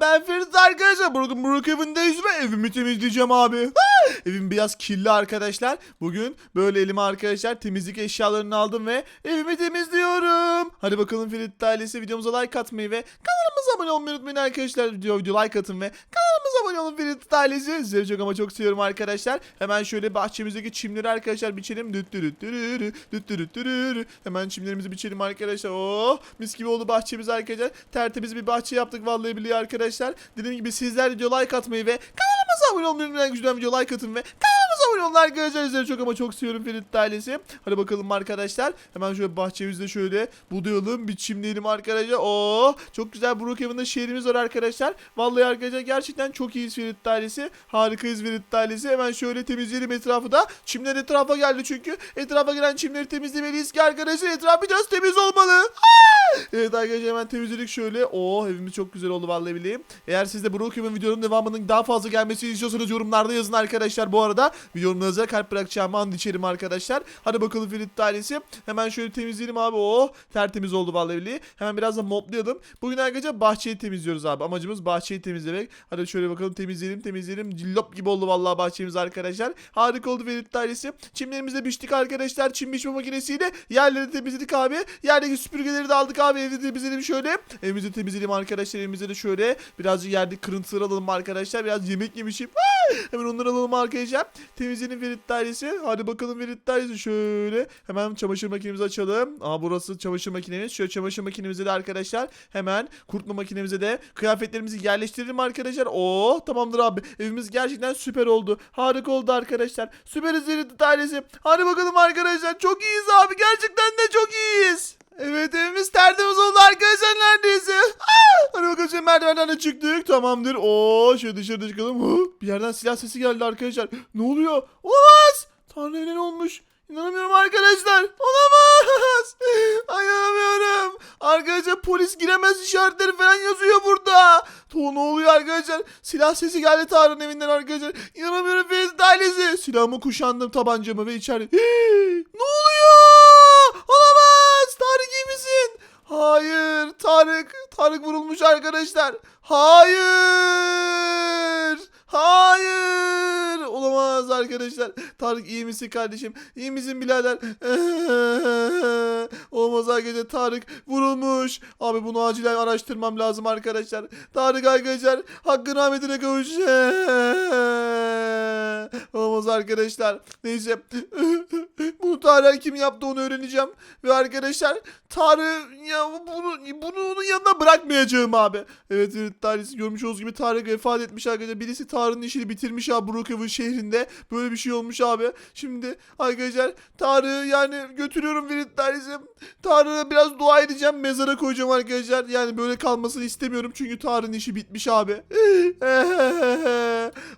ben Ferit arkadaşlar. Bugün Brook evindeyiz ve evimi temizleyeceğim abi. Evim biraz kirli arkadaşlar. Bugün böyle elime arkadaşlar temizlik eşyalarını aldım ve evimi temizliyorum. Hadi bakalım Ferit ailesi videomuza like atmayı ve kanalımıza abone olmayı unutmayın arkadaşlar. Video, video like atın ve kanalımıza abone olun Ferit ailesi. Sizleri çok ama çok seviyorum arkadaşlar. Hemen şöyle bahçemizdeki çimleri arkadaşlar biçelim. Hemen çimlerimizi biçelim arkadaşlar. Oh mis gibi oldu bahçemiz arkadaşlar. Tertemiz bir bahçe yaptık vallahi billahi arkadaşlar. Dediğim gibi sizler video like atmayı ve kanalımıza abone olmayı unutmayın. Güzel video like atın ve kanalımıza arkadaşlar. Sizleri çok ama çok seviyorum Ferit ailesi. Hadi bakalım arkadaşlar. Hemen şöyle bahçemizde şöyle budayalım, biçimleyelim arkadaşlar. Oh çok güzel Brookhaven'da şehrimiz var arkadaşlar. Vallahi arkadaşlar gerçekten çok iyiyiz Ferit ailesi. Harikayız Ferit ailesi. Hemen şöyle temizleyelim etrafı da. Çimler etrafa geldi çünkü. Etrafa gelen çimleri temizlemeliyiz ki arkadaşlar. Etraf biraz temiz olmalı. Aa! Evet arkadaşlar hemen temizledik şöyle. Oo evimiz çok güzel oldu vallahi billahi. Eğer siz de Brookhaven videonun devamının daha fazla gelmesini istiyorsanız yorumlarda yazın arkadaşlar. Bu arada videomuza kalp bırakacağımı and içerim arkadaşlar. Hadi bakalım Ferit ailesi. Hemen şöyle temizleyelim abi. Oh tertemiz oldu vallahi billahi. Hemen biraz da moplayalım. Bugün arkadaşlar bahçeyi temizliyoruz abi. Amacımız bahçeyi temizlemek. Hadi şöyle bakalım temizleyelim temizleyelim. Cillop gibi oldu vallahi bahçemiz arkadaşlar. Harika oldu Ferit ailesi. Çimlerimizi de biçtik arkadaşlar. Çim biçme makinesiyle yerleri temizledik abi. Yerdeki süpürgeleri de aldık abi. Evi temizledim şöyle. Evimizi temizleyelim arkadaşlar. Evimizde de şöyle birazcık yerde kırıntılar alalım arkadaşlar. Biraz yemek yemişim. Hemen onları alalım arkadaşlar. Temizleyelim Ferit dairesi. Hadi bakalım Ferit dairesi şöyle. Hemen çamaşır makinemizi açalım. Aa burası çamaşır makinemiz. Şöyle çamaşır makinemize de arkadaşlar. Hemen kurutma makinemize de kıyafetlerimizi yerleştirelim arkadaşlar. Oo tamamdır abi. Evimiz gerçekten süper oldu. Harika oldu arkadaşlar. Süperiz Ferit dairesi. Hadi bakalım arkadaşlar. Çok iyiyiz abi. Gerçekten de çok iyiyiz. Evet evimiz tertemiz oldu arkadaşlar neredeyse. Ah! Hadi bakalım şimdi merdivenden de çıktık. Tamamdır. Oo şöyle dışarıda çıkalım. Hı, Bir yerden silah sesi geldi arkadaşlar. Ne oluyor? Olamaz. Tanrı ne olmuş? İnanamıyorum arkadaşlar. Olamaz. Ay. Arkadaşlar polis giremez işaretleri falan yazıyor burada. To ne oluyor arkadaşlar? Silah sesi geldi Tarık'ın evinden arkadaşlar. İnanamıyorum Ferit ailesi. Silahımı kuşandım tabancamı ve içeri. ne oluyor? Olamaz. Tarık iyi misin? Hayır. Tarık. Tarık vurulmuş arkadaşlar. Hayır. Hayır. Olamaz arkadaşlar. Tarık iyi misin kardeşim? İyi misin birader? Olmaz arkadaşlar. Tarık vurulmuş. Abi bunu acilen araştırmam lazım arkadaşlar. Tarık arkadaşlar hakkın rahmetine kavuş. Olmaz arkadaşlar. Neyse. Tarık kim yaptı onu öğreneceğim. Ve arkadaşlar Tarık ya bunu bunu onun yanına bırakmayacağım abi. Evet evet görmüş olduğunuz gibi Tarık vefat etmiş arkadaşlar. Birisi Tarık'ın işini bitirmiş abi Brookhaven şehrinde. Böyle bir şey olmuş abi. Şimdi arkadaşlar Tarık'ı yani götürüyorum Ferit Tarık'ı. Tarık'a biraz dua edeceğim. Mezara koyacağım arkadaşlar. Yani böyle kalmasını istemiyorum. Çünkü Tarık'ın işi bitmiş abi.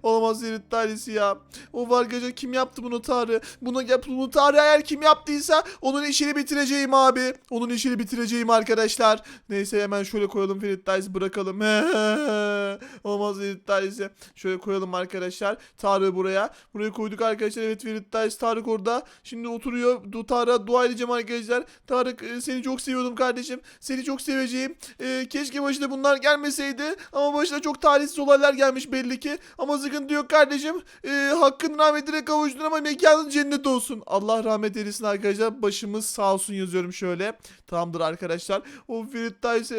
Olamaz Ferit Tarık'ı ya. O arkadaşlar kim yaptı bunu Tarık? Bunu, yap, bunu Tarık eğer kim yaptıysa onun işini bitireceğim abi. Onun işini bitireceğim arkadaşlar. Neyse hemen şöyle koyalım Ferit Tarık'ı bırakalım. Olmaz Ferit Tarık'ı. Şöyle koyalım arkadaşlar. Tarık'ı buraya. Buraya koyduk arkadaşlar. Evet Ferit Tarık Tarık orada. Şimdi oturuyor. Du Tarık'a dua edeceğim arkadaşlar. Tarık e, seni çok seviyordum kardeşim. Seni çok seveceğim. E, keşke başına bunlar gelmeseydi. Ama başına çok talihsiz olaylar gelmiş belli ki. Ama sıkıntı yok kardeşim. E, hakkın rahmetine kavuştun ama mekanın cennet olsun. Allah rahmet eylesin arkadaşlar. Başımız sağ olsun yazıyorum şöyle. Tamamdır arkadaşlar. O Ferit Tayse.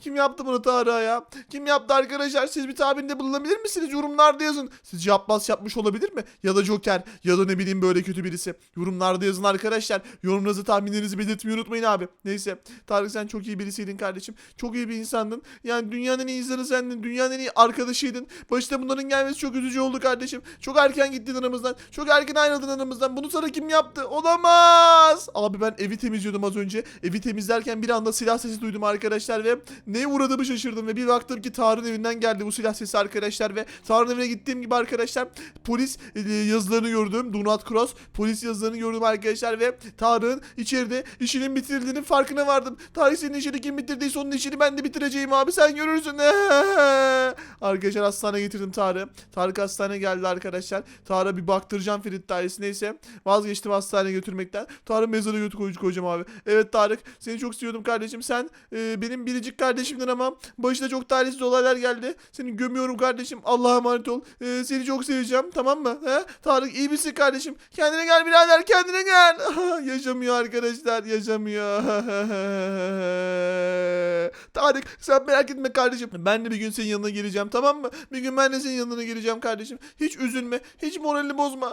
Kim yaptı bunu Tarık'a ya? Kim yaptı arkadaşlar? Siz bir tahminde bulunabilir misiniz? Yorumlarda yazın. Sizce Abbas yapmış olabilir mi? Ya da Joker ya da ne bileyim böyle kötü birisi. Yorumlarda yazın arkadaşlar. Yorumlarınızı tahminlerinizi belirtmeyi unutmayın abi. Neyse. Tarık sen çok iyi birisiydin kardeşim. Çok iyi bir insandın. Yani dünyanın en iyi insanı sendin. Dünyanın en iyi arkadaşıydın. Başta bunların gelmesi çok üzücü oldu kardeşim. Çok erken gittin aramızdan. Çok erken ayrıldın aramızdan. Bunu sana kim yaptı? Olamaz. Abi ben evi temizliyordum az önce. Evi temizlerken bir anda silah sesi duydum arkadaşlar ve neye uğradığımı şaşırdım ve bir baktım ki Tarık'ın evinden geldi bu silah sesi arkadaşlar ve Tarık'ın evine gittiğim gibi arkadaşlar polis e, yazılarını gördüm. Do not cross polis yazılarını gördüm arkadaşlar ve Tarık'ın içeride işinin bitirildiğinin farkına vardım. Tarık senin işini kim bitirdiyse onun işini ben de bitireceğim abi sen görürsün. arkadaşlar hastaneye getirdim Tarık'ı. Tarık hastaneye geldi arkadaşlar. Tarık'a bir baktıracağım Ferit dairesi neyse. Vazgeçtim hastaneye götürmekten. Tarık mezara götür koy- koyacağım abi. Evet Tarık seni çok seviyordum kardeşim. Sen e, benim biricik kardeşimdin ama başına çok talihsiz olaylar geldi. Seni gömüyorum kardeşim. Allah'a emanet ol. E, seni çok seveceğim tamam mı? He? Tarık iyi misin kardeşim? Kendine gel birader kendine gel. yaşamıyor arkadaşlar yaşamıyor. Tarık sen merak etme kardeşim. Ben de bir gün senin yanına geleceğim tamam mı? Bir gün ben de senin yanına geleceğim kardeşim. Hiç üzülme. Hiç moralini bozma.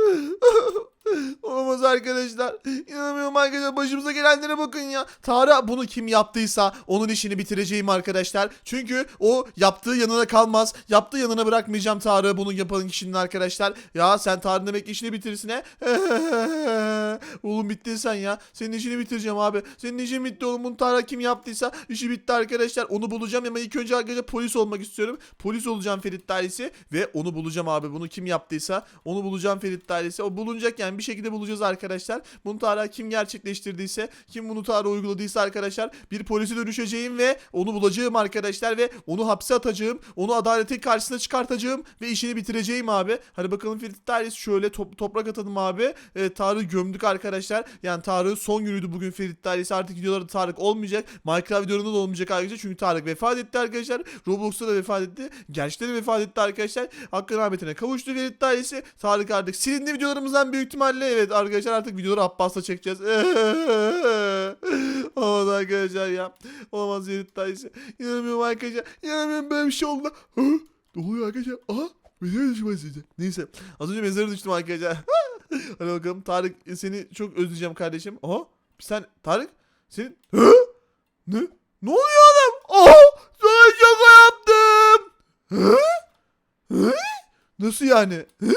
Olamaz arkadaşlar. İnanamıyorum arkadaşlar. Başımıza gelenlere bakın ya. Tarık bunu kim yaptıysa onun işini bitireceğim arkadaşlar. Çünkü o yaptığı yanına kalmaz. Yaptığı yanına bırakmayacağım Tarık'ı bunu yapan kişinin arkadaşlar. Ya sen Tarık'ın demek işini bitirsin he. oğlum bittin sen ya. Senin işini bitireceğim abi. Senin işin bitti oğlum. Bunu Tarık kim yaptıysa işi bitti arkadaşlar. Onu bulacağım ama ilk önce arkadaşlar polis olmak istiyorum. Polis olacağım Ferit Dairesi ve onu bulacağım abi. Bunu kim yaptıysa onu bulacağım Ferit Dairesi. O bulunacak yani bir şekilde bulacağız arkadaşlar. Bunu Tarık kim gerçekleştirdiyse, kim bunu Tarık uyguladıysa arkadaşlar bir polise dönüşeceğim ve onu bulacağım arkadaşlar ve onu hapse atacağım. Onu adaletin karşısına çıkartacağım ve işini bitireceğim abi. Hadi bakalım Ferit Dairesi şöyle top- toprak atalım abi. E, Tarık'ı gömdük arkadaşlar. Yani Tarık'ın son günüydü bugün Ferit Dairesi. Artık videolarda Tarık olmayacak. Minecraft videolarında da olmayacak arkadaşlar. Çünkü Tarık vefat etti arkadaşlar. Roblox'ta da vefat etti. Gerçekten vefat etti arkadaşlar. Hakkın rahmetine kavuştu Ferit Dairesi. Tarık artık silindi videolarımızdan büyük ihtimalle. Evet arkadaşlar artık videoları Abbas'la çekeceğiz. Olamaz arkadaşlar ya. Olamaz Ferit Dairesi. İnanamıyorum arkadaşlar. İnanamıyorum böyle bir şey oldu. Ne oluyor arkadaşlar? Aha. Mezara düşmez size. Neyse. Az önce mezara düştüm arkadaşlar. Hadi bakalım Tarık seni çok özleyeceğim kardeşim. Aha. Sen Tarık senin Hı? Ne? Ne oluyor oğlum? Aha! Sana şaka yaptım. Hı? Hı? Nasıl yani? Hı?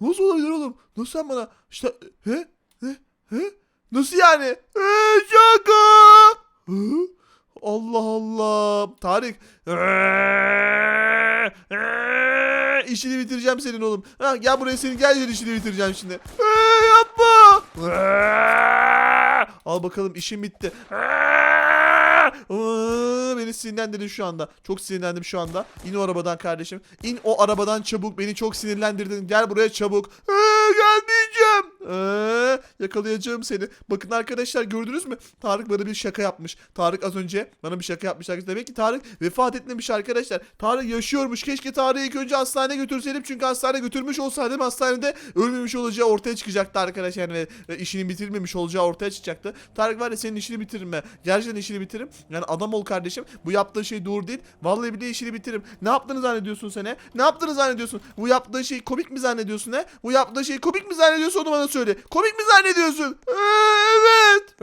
Nasıl olabilir oğlum? Nasıl sen bana işte he? He? He? Nasıl yani? He, şaka. Hı? Allah Allah. Tarık. İşini bitireceğim senin oğlum. Ha, gel buraya senin gel gel işini bitireceğim şimdi. Ee, yapma. Al bakalım işim bitti. Beni sinirlendirdin şu anda. Çok sinirlendim şu anda. İn o arabadan kardeşim. İn o arabadan çabuk. Beni çok sinirlendirdin. Gel buraya çabuk. Ee, gelmeyeceğim. Ee, yakalayacağım seni. Bakın arkadaşlar gördünüz mü? Tarık bana bir şaka yapmış. Tarık az önce bana bir şaka yapmış. arkadaşlar. Demek ki Tarık vefat etmemiş arkadaşlar. Tarık yaşıyormuş. Keşke Tarık'ı ilk önce hastaneye götürseydim. Çünkü hastaneye götürmüş olsaydım hastanede ölmemiş olacağı ortaya çıkacaktı arkadaşlar. Yani ve, işini bitirmemiş olacağı ortaya çıkacaktı. Tarık var ya senin işini bitiririm ben. Gerçekten işini bitiririm. Yani adam ol kardeşim. Bu yaptığın şey doğru değil. Vallahi bile işini bitiririm. Ne yaptığını zannediyorsun sen he? Ne yaptığını zannediyorsun? Bu yaptığın şey komik mi zannediyorsun he? Bu yaptığın şey komik mi zannediyorsun onu bana söyle. Komik mi zannediyorsun? Ee, evet.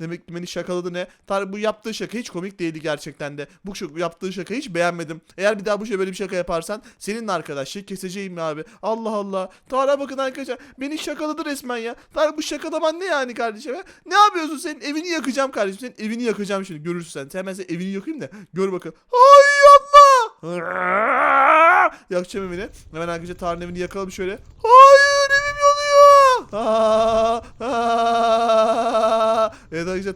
Demek ki beni şakaladı ne? Tarık bu yaptığı şaka hiç komik değildi gerçekten de. Bu şaka, yaptığı şaka hiç beğenmedim. Eğer bir daha bu şey böyle bir şaka yaparsan seninle arkadaşlığı keseceğim ya abi. Allah Allah. Tarık'a bakın arkadaşlar. Beni şakaladı resmen ya. Tarık bu şakalaman ne yani kardeşim? he? Ne yapıyorsun? Senin evini yakacağım kardeşim. Senin evini yakacağım şimdi. Görürsün sen. Hemen senin evini yakayım da. Gör bakalım. Hayır yapma. Yakacağım evini. Hemen arkadaşlar Tarık'ın evini yakalım şöyle. Hayır. Aa, aa. Evet arkadaşlar.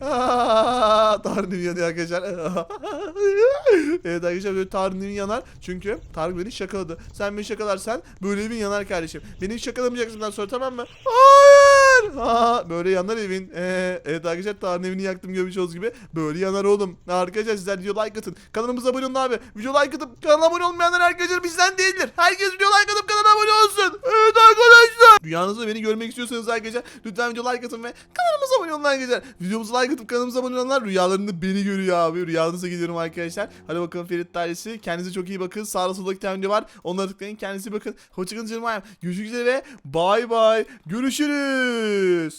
Aa, Tarık'ın evi yanıyor arkadaşlar. evet arkadaşlar böyle evi yanar. Çünkü Tarık beni şakaladı. Sen beni şakalarsan böyle evin yanar kardeşim. Beni hiç şakalamayacaksın bundan sonra tamam mı? Hayır. Aa, böyle yanar evin. Ee, evet arkadaşlar Tarık'ın evini yaktım görmüş olduğunuz gibi. Böyle yanar oğlum. Arkadaşlar sizler video like atın. Kanalımıza abone olun abi. Video like atıp kanala abone olmayanlar arkadaşlar bizden değildir. Herkes video like atıp kanala abone olsun. Evet arkadaşlar. Rüyanızda beni görmek istiyorsanız arkadaşlar lütfen video like atın ve kanalımıza abone olun arkadaşlar. Videomuza like atıp kanalımıza abone olanlar rüyalarında beni görüyor abi. Rüyanıza gidiyorum arkadaşlar. Hadi bakalım Ferit Dairesi. Kendinize çok iyi bakın. Sağda solda iki tane video var. Onlara tıklayın. Kendinize bakın. Hoşçakalın canım. Görüşmek üzere ve bay bay. Görüşürüz. Peace!